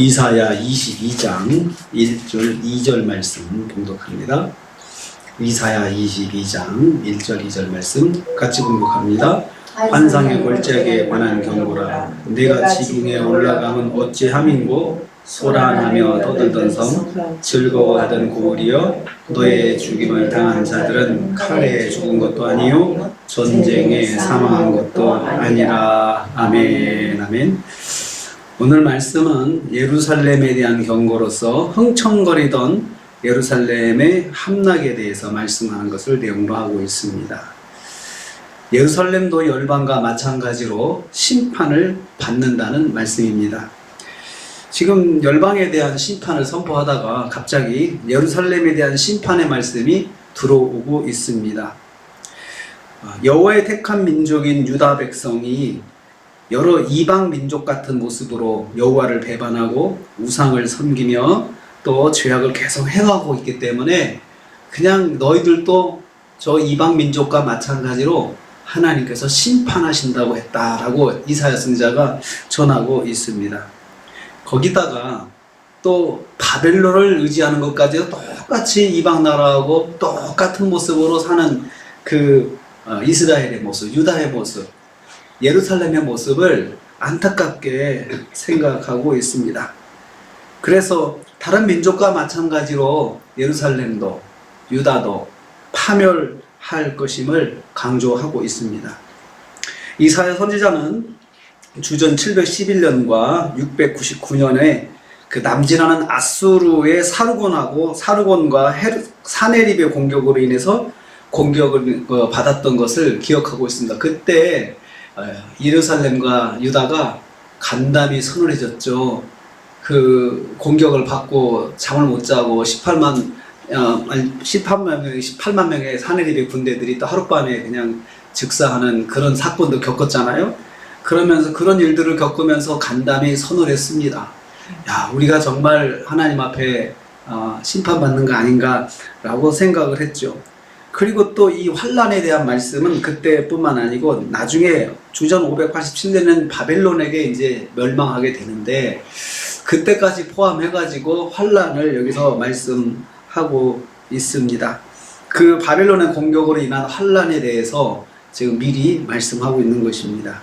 이사야 22장 1절 2절 말씀 봉독합니다. 이사야 22장 1절 2절 말씀 같이 봉독합니다. 환상의 골짜기에 관한 경고라 내가 지붕에 올라가면 어찌함인고 소란하며 떠들던 섬 즐거워하던 고을이여 너의 죽임을 당한 자들은 칼에 죽은 것도 아니요 전쟁에 사망한 것도 아니라 아멘 아멘 오늘 말씀은 예루살렘에 대한 경고로서 흥청거리던 예루살렘의 함락에 대해서 말씀하는 것을 내용으로 하고 있습니다. 예루살렘도 열방과 마찬가지로 심판을 받는다는 말씀입니다. 지금 열방에 대한 심판을 선포하다가 갑자기 예루살렘에 대한 심판의 말씀이 들어오고 있습니다. 여호와의 택한 민족인 유다 백성이 여러 이방 민족 같은 모습으로 여호와를 배반하고 우상을 섬기며 또 죄악을 계속 행하고 있기 때문에 그냥 너희들도 저 이방 민족과 마찬가지로 하나님께서 심판하신다고 했다라고 이사야 선지자가 전하고 있습니다. 거기다가 또 바벨론을 의지하는 것까지도 똑같이 이방 나라하고 똑같은 모습으로 사는 그 어, 이스라엘의 모습, 유다의 모습, 예루살렘의 모습을 안타깝게 생각하고 있습니다. 그래서 다른 민족과 마찬가지로 예루살렘도 유다도 파멸할 것임을 강조하고 있습니다. 이사야 선지자는 주전 711년과 699년에 그 남진하는 아수르의 사르곤하고 사르곤과 사네립의 공격으로 인해서 공격을 어, 받았던 것을 기억하고 있습니다. 그때 어, 예루살렘과 유다가 간담이 서늘해졌죠. 그 공격을 받고 잠을 못 자고 18만 어, 아니 18만 명 18만 명의 사내립의 군대들이 또 하룻밤에 그냥 즉사하는 그런 사건도 겪었잖아요. 그러면서 그런 일들을 겪으면서 간담이 서늘했습니다. 야, 우리가 정말 하나님 앞에 어, 심판받는 거 아닌가라고 생각을 했죠. 그리고 또 이 환란에 대한 말씀은 그때뿐만 아니고 나중에 주전 587년은 바벨론에게 이제 멸망하게 되는데 그때까지 포함해가지고 환란을 여기서 말씀하고 있습니다. 그 바벨론의 공격으로 인한 환란에 대해서 지금 미리 말씀하고 있는 것입니다.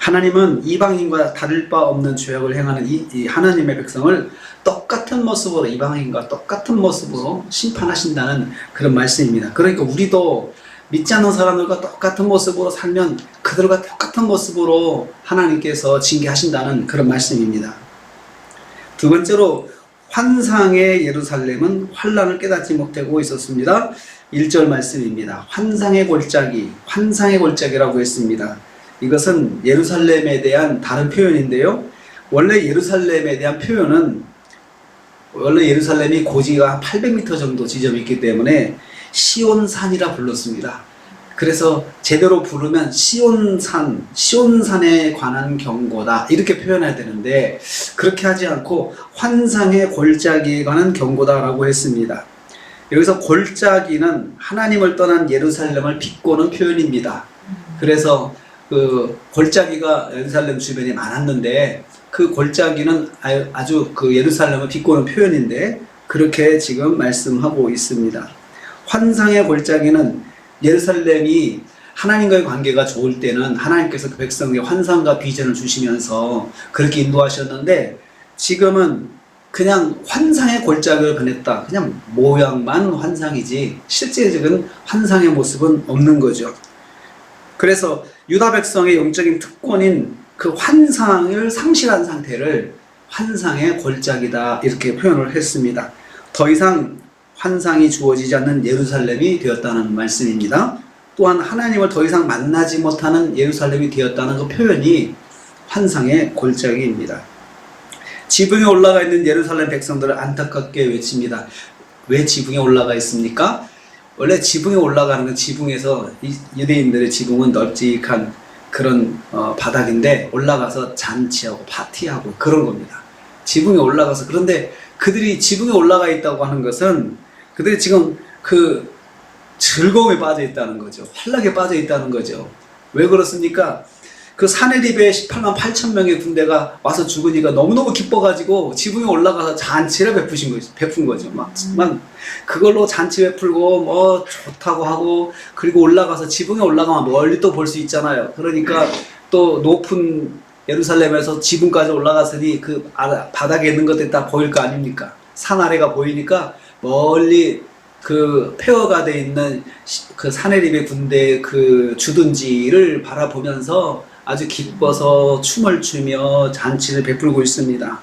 하나님은 이방인과 다를 바 없는 죄악을 행하는 이, 이 하나님의 백성을 똑같은 모습으로 이방인과 똑같은 모습으로 심판하신다는 그런 말씀입니다. 그러니까 우리도 믿지 않는 사람들과 똑같은 모습으로 살면 그들과 똑같은 모습으로 하나님께서 징계하신다는 그런 말씀입니다. 두 번째로 환상의 예루살렘은 환란을 깨닫지 못하고 있었습니다. 1절 말씀입니다. 환상의 골짜기, 환상의 골짜기라고 했습니다. 이것은 예루살렘에 대한 다른 표현인데요. 원래 예루살렘에 대한 표현은 원래 예루살렘이 고지가 800m 정도 지점이 있기 때문에 시온산이라 불렀습니다. 그래서 제대로 부르면 시온산, 시온산에 관한 경고다 이렇게 표현해야 되는데 그렇게 하지 않고 환상의 골짜기에 관한 경고다라고 했습니다. 여기서 골짜기는 하나님을 떠난 예루살렘을 비꼬는 표현입니다. 그래서 그 골짜기가 예루살렘 주변에 많았는데 그 골짜기는 아- 아주 그 예루살렘을 비꼬는 표현인데 그렇게 지금 말씀하고 있습니다. 환상의 골짜기는 예루살렘이 하나님과의 관계가 좋을 때는 하나님께서 그 백성에게 환상과 비전을 주시면서 그렇게 인도하셨는데 지금은 그냥 환상의 골짜기를 보냈다. 그냥 모양만 환상이지 실제적인 환상의 모습은 없는 거죠. 그래서 유다 백성의 영적인 특권인 그 환상을 상실한 상태를 환상의 골짜기다 이렇게 표현을 했습니다. 더 이상 환상이 주어지지 않는 예루살렘이 되었다는 말씀입니다. 또한 하나님을 더 이상 만나지 못하는 예루살렘이 되었다는 그 표현이 환상의 골짜기입니다. 지붕에 올라가 있는 예루살렘 백성들을 안타깝게 외칩니다. 왜 지붕에 올라가 있습니까? 원래 지붕에 올라가는 건 지붕에서 이 유대인들의 지붕은 널찍한 그런 어, 바닥인데 올라가서 잔치하고 파티하고 그런 겁니다. 지붕에 올라가서 그런데 그들이 지붕에 올라가 있다고 하는 것은 그들이 지금 그 즐거움에 빠져 있다는 거죠. 환락에 빠져 있다는 거죠. 왜 그렇습니까? 그 사내립에 18만 8천 명의 군대가 와서 죽으니까 너무너무 기뻐가지고 지붕에 올라가서 잔치를 베푸신 거죠. 베푼 거죠. 막, 막 그걸로 잔치 베풀고 뭐 좋다고 하고 그리고 올라가서 지붕에 올라가면 멀리 또 볼 수 있잖아요. 그러니까 또 높은 예루살렘에서 지붕까지 올라갔으니 그 아- 바닥에 있는 것들이 다 보일 거 아닙니까? 산 아래가 보이니까 멀리 그 폐허가 돼 있는 시- 그 사내립의 군대 그 주둔지를 바라보면서 아주 기뻐서 춤을 추며 잔치를 베풀고 있습니다.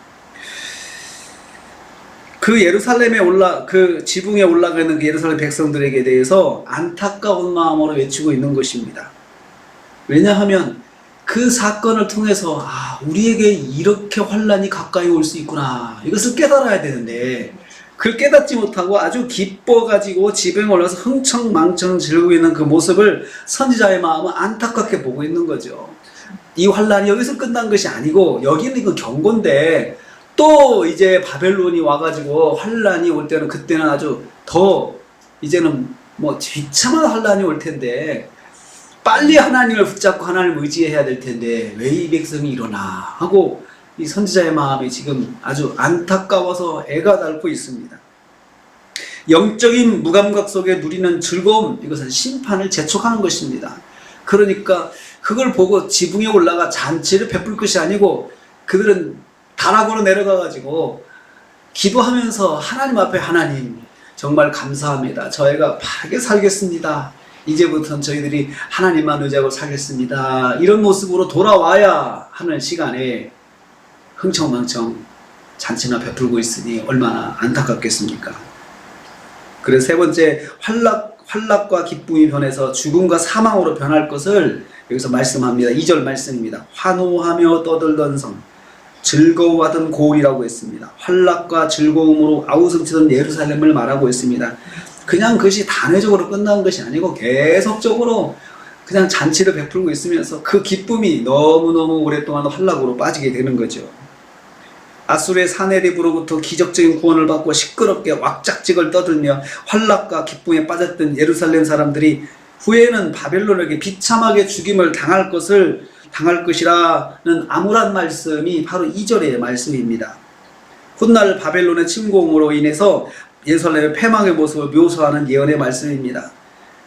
그 예루살렘에 올라 그 지붕에 올라가는 그 예루살렘 백성들에게 대해서 안타까운 마음으로 외치고 있는 것입니다. 왜냐하면 그 사건을 통해서 아 우리에게 이렇게 환란이 가까이 올 수 있구나 이것을 깨달아야 되는데 그걸 깨닫지 못하고 아주 기뻐 가지고 지붕에 올라서 흥청망청 즐기고 있는 그 모습을 선지자의 마음은 안타깝게 보고 있는 거죠. 이 환란이 여기서 끝난 것이 아니고 여기는 이거 경고인데 또 이제 바벨론이 와가지고 환란이 올 때는 그때는 아주 더 이제는 뭐 비참한 환란이 올 텐데 빨리 하나님을 붙잡고 하나님을 의지해야 될 텐데 왜 이 백성이 일어나 하고 이 선지자의 마음이 지금 아주 안타까워서 애가 닳고 있습니다. 영적인 무감각 속에 누리는 즐거움 이것은 심판을 재촉하는 것입니다. 그러니까 그걸 보고 지붕에 올라가 잔치를 베풀 것이 아니고 그들은 다락으로 내려가 가지고 기도하면서 하나님 앞에 하나님 정말 감사합니다. 저희가 바르게 살겠습니다. 이제부터는 저희들이 하나님만 의지하고 살겠습니다. 이런 모습으로 돌아와야 하는 시간에 흥청망청 잔치나 베풀고 있으니 얼마나 안타깝겠습니까? 그래서 세 번째 환락 환락과 기쁨이 변해서 죽음과 사망으로 변할 것을 여기서 말씀합니다. 2절 말씀입니다. 환호하며 떠들던 성 즐거워하던 고울이라고 했습니다. 환락과 즐거움으로 아우성치던 예루살렘을 말하고 있습니다. 그냥 그것이 단회적으로 끝난 것이 아니고 계속적으로 그냥 잔치를 베풀고 있으면서 그 기쁨이 너무너무 오랫동안 환락으로 빠지게 되는 거죠. 아수르의 사내립으로부터 기적적인 구원을 받고 시끄럽게 왁작직을 떠들며 환락과 기쁨에 빠졌던 예루살렘 사람들이 후에는 바벨론에게 비참하게 죽임을 당할 것을 당할 것이라는 암울한 말씀이 바로 2절의 말씀입니다. 훗날 바벨론의 침공으로 인해서 예루살렘의 패망의 모습을 묘사하는 예언의 말씀입니다.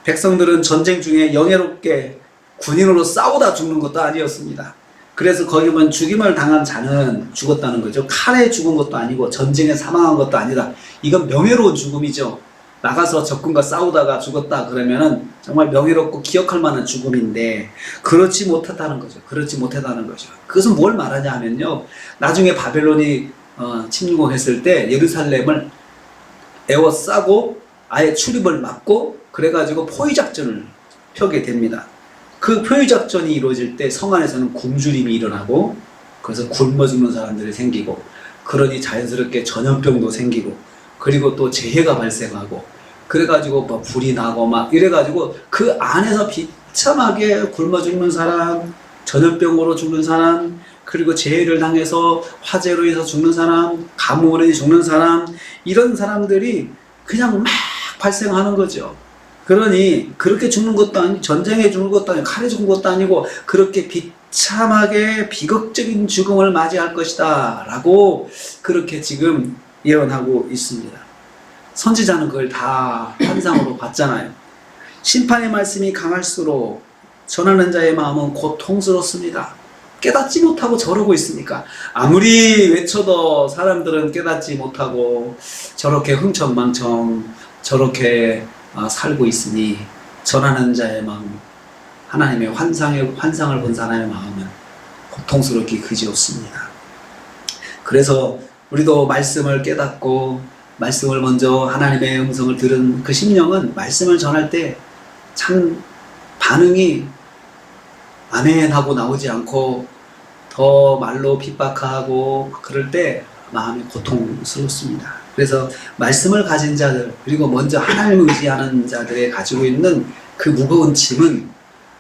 백성들은 전쟁 중에 영예롭게 군인으로 싸우다 죽는 것도 아니었습니다. 그래서 거기 보면 죽임을 당한 자는 죽었다는 거죠. 칼에 죽은 것도 아니고 전쟁에 사망한 것도 아니다. 이건 명예로운 죽음이죠. 나가서 적군과 싸우다가 죽었다 그러면은 정말 명예롭고 기억할 만한 죽음인데 그렇지 못했다는 거죠. 그렇지 못했다는 거죠. 그것은 뭘 말하냐 하면요. 나중에 바벨론이 어, 침공했을 때 예루살렘을 에워싸고 아예 출입을 막고 그래가지고 포위 작전을 펴게 됩니다. 그 포위 작전이 이루어질 때 성 안에서는 굶주림이 일어나고 그래서 굶어 죽는 사람들이 생기고 그러니 자연스럽게 전염병도 생기고 그리고 또 재해가 발생하고 그래가지고 뭐 불이 나고 막 이래가지고 그 안에서 비참하게 굶어 죽는 사람 전염병으로 죽는 사람 그리고 재해를 당해서 화재로 인해서 죽는 사람 인해 죽는 사람 이런 사람들이 그냥 막 발생하는 거죠. 그러니 그렇게 죽는 것도 아니 전쟁에 죽는 것도 아니고 칼에 죽은 것도 아니고 그렇게 비참하게 비극적인 죽음을 맞이할 것이다 라고 그렇게 지금 예언하고 있습니다. 선지자는 그걸 다 환상으로 봤잖아요. 심판의 말씀이 강할수록 전하는 자의 마음은 고통스럽습니다. 깨닫지 못하고 저러고 있으니까 아무리 외쳐도 사람들은 깨닫지 못하고 저렇게 흥청망청 저렇게 아, 살고 있으니 전하는 자의 마음 하나님의 환상의 환상을 본 사람의 마음은 고통스럽기 그지없습니다. 그래서 우리도 말씀을 깨닫고 말씀을 먼저 하나님의 음성을 들은 그 심령은 말씀을 전할 때 참 반응이 아멘 하고 나오지 않고 더 말로 핍박하고 그럴 때 마음이 고통스럽습니다. 그래서 말씀을 가진 자들 그리고 먼저 하나님을 의지하는 자들의 가지고 있는 그 무거운 짐은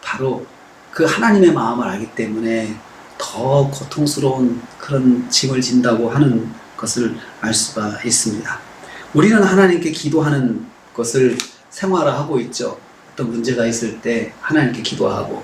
바로 그 하나님의 마음을 알기 때문에 더 고통스러운 그런 짐을 진다고 하는 것을 알 수가 있습니다. 우리는 하나님께 기도하는 것을 생활화하고 있죠. 어떤 문제가 있을 때 하나님께 기도하고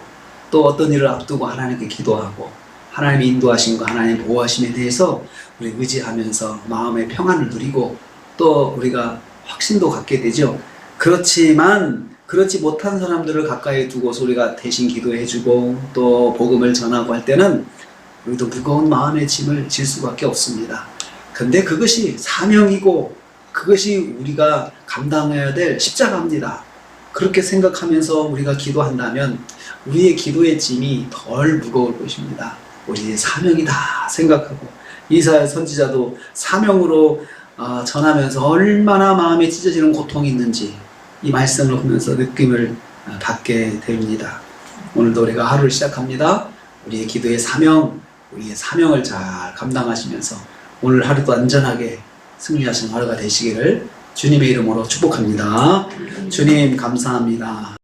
또 어떤 일을 앞두고 하나님께 기도하고 하나님의 인도하신 거 하나님 보호하심에 대해서 우리 의지하면서 마음의 평안을 누리고 또 우리가 확신도 갖게 되죠. 그렇지만 그렇지 못한 사람들을 가까이 두고서 우리가 대신 기도해주고 또 복음을 전하고 할 때는 우리도 무거운 마음의 짐을 질 수밖에 없습니다. 근데 그것이 사명이고 그것이 우리가 감당해야 될 십자가입니다. 그렇게 생각하면서 우리가 기도한다면 우리의 기도의 짐이 덜 무거울 것입니다. 우리의 사명이다 생각하고 이사야 선지자도 사명으로 어, 전하면서 얼마나 마음에 찢어지는 고통이 있는지 이 말씀을 보면서 느낌을 어, 받게 됩니다. 오늘도 우리가 하루를 시작합니다. 우리의 기도의 사명, 우리의 사명을 잘 감당하시면서 오늘 하루도 안전하게 승리하시는 하루가 되시기를 주님의 이름으로 축복합니다. 주님 감사합니다.